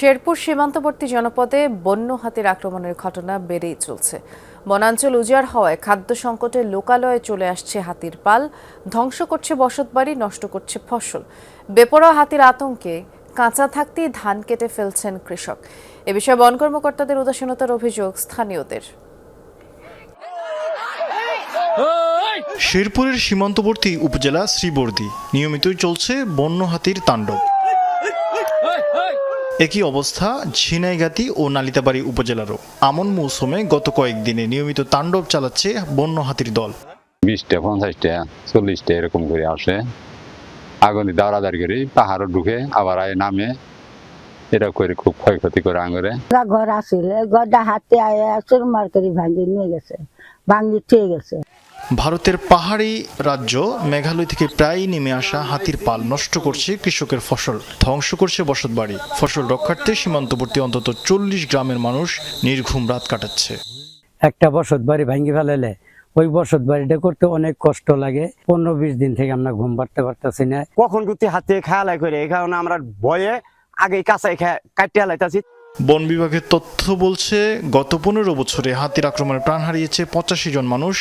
শেরপুর সীমান্তবর্তী জনপদে বন্য হাতির আক্রমণের ঘটনা বেড়েই চলছে। বনাঞ্চল উজাড় হওয়ায় খাদ্য সংকটে লোকালয়ে চলে আসছে হাতির পাল, ধ্বংস করছে বসতবাড়ি নষ্ট করছে ফসল। বেপরোয়া হাতির আতঙ্কে কাঁচা থাকতেই ধান কেটে ফেলছেন কৃষক। এ বিষয়ে বন কর্মকর্তাদের উদাসীনতার অভিযোগ স্থানীয়দের। শেরপুরের সীমান্তবর্তী উপজেলা শ্রীবর্দী। নিয়মিতই চলছে বন্য হাতির তাণ্ডব। একই অবস্থা ঝিনাইগাতি ও নালিতাবাড়ি উপজেলারও। আমন মৌসুমে গত কয়েকদিনে নিয়মিত তাণ্ডব চালাচ্ছে বন্য হাতির দল। বিশটা, পঞ্চাশটা, চল্লিশটা এরকম করে আসে। আগুনে দাঁড়াদাড়ি করে পাহাড়ও ঢুকে আবার আয় নামে। এটা করে খুব ক্ষয়ক্ষতি করে আঙরে। ঘর আসিল ঘরটা হাতে আয় চুর মার করে ভাঙি নিয়ে গেছে ভাঙি ঠিক গেছে। ভারতের পাহাড়ি রাজ্য মেঘালয় থেকে প্রায় নেমে আসা হাতির পাল নষ্ট করছে কৃষকের ফসল ধ্বংস করছে বসতবাড়ি ফসল রক্ষার্থে সীমান্তবর্তী অন্তত চল্লিশ গ্রামের মানুষ নির্ঘুম রাত কাটাচ্ছে। একটা বসত বাড়ি ভাঙ্গি ফেলাইলে ওই বসত বাড়িটা করতে অনেক কষ্ট লাগে। পনেরো বিশ দিন থেকে আমরা ঘুম পাড়তে পারতেছি না। কখন গুতি হাতে খেয়ালাই করে এই কারণে আমরা ভয়ে আগে কাঁচাই কাটিয়ে লাইতাছি। বন বিভাগের তথ্য বলছে গত পনেরো বছরে হাতির আক্রমণে প্রাণ হারিয়েছে পঁচাশি জন মানুষ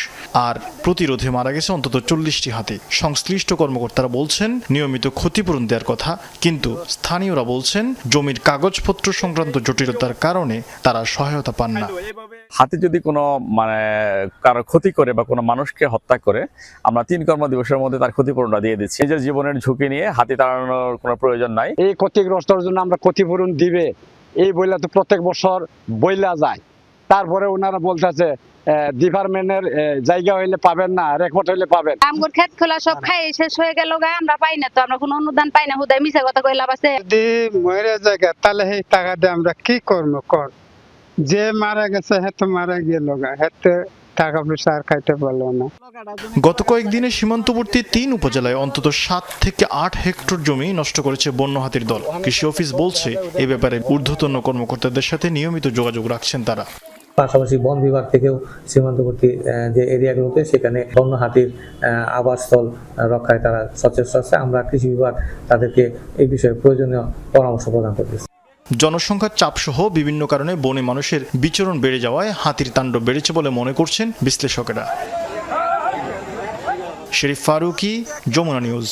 আর প্রতিরোধে মারা গেছে অন্তত চল্লিশটি হাতি। সংশ্লিষ্ট কর্মকর্তারা বলছেন নিয়মিত ক্ষতিপূরণ দেওয়ার কথা কিন্তু স্থানীয়রা বলছেন জমির কাগজপত্র সংক্রান্ত জটিলতার কারণে তারা সহায়তা পান না। হাতি যদি কোনো মানে কারও ক্ষতি করে বা কোনো মানুষকে হত্যা করে আমরা তিন কর্ম দিবসের মধ্যে তার ক্ষতিপূরণটা দিয়ে দিচ্ছি। নিজের জীবনের ঝুঁকি নিয়ে হাতি তাড়ানোর কোনো প্রয়োজন নাই। এই ক্ষতিগ্রস্তর জন্য আমরা ক্ষতিপূরণ দিবে। এই বইলা তো প্রত্যেক বছর বইলা যায়। তারপরে ওনারা বলতেছে ডিপার্টমেন্টের জায়গা হইলে পাবেন না রেকর্ড হইলে পাবেন। আমগুর খেত খোলা সব খাই শেষ হয়ে গেল গা আমরা পাই না তো আমরা কোনো অনুদান পাই না। হুদাই মিছা কথা কইলা আছে যদি মরে জায়গা তাহলে সেই টাকা দিয়ে আমরা কি করব কর? যে মারা গেছে হেতে মারা গেল গা হেতে টাকা পয়সা আর খাইতে পারল না। গত কয়েকদিনে সীমান্তবর্তী তিন উপজেলায় অন্তত সাত থেকে আট হেক্টর জমি নষ্ট করেছে বন্য হাতির দল। কৃষি অফিস বলছে এ ব্যাপারে ঊর্ধ্বতন কর্মকর্তাদের সাথে নিয়মিত যোগাযোগ রাখছেন তারা। পাশাপাশি বন বিভাগ থেকেও সীমান্তবর্তী আহ, যে এরিয়াগুলোতে সেখানে বন্য হাতির আহ, আবাসস্থল রক্ষায় তারা সচেষ্ট আছে। আমরা কৃষি বিভাগ তাদেরকে এই বিষয়ে প্রয়োজনীয় পরামর্শ প্রদান করতেছি। জনসংখ্যার চাপসহ বিভিন্ন কারণে বনে মানুষের বিচরণ বেড়ে যাওয়ায় হাতির তাণ্ডব বেড়েছে বলে মনে করছেন বিশ্লেষকেরা। শেরিফ ফারুকি, যমুনা নিউজ।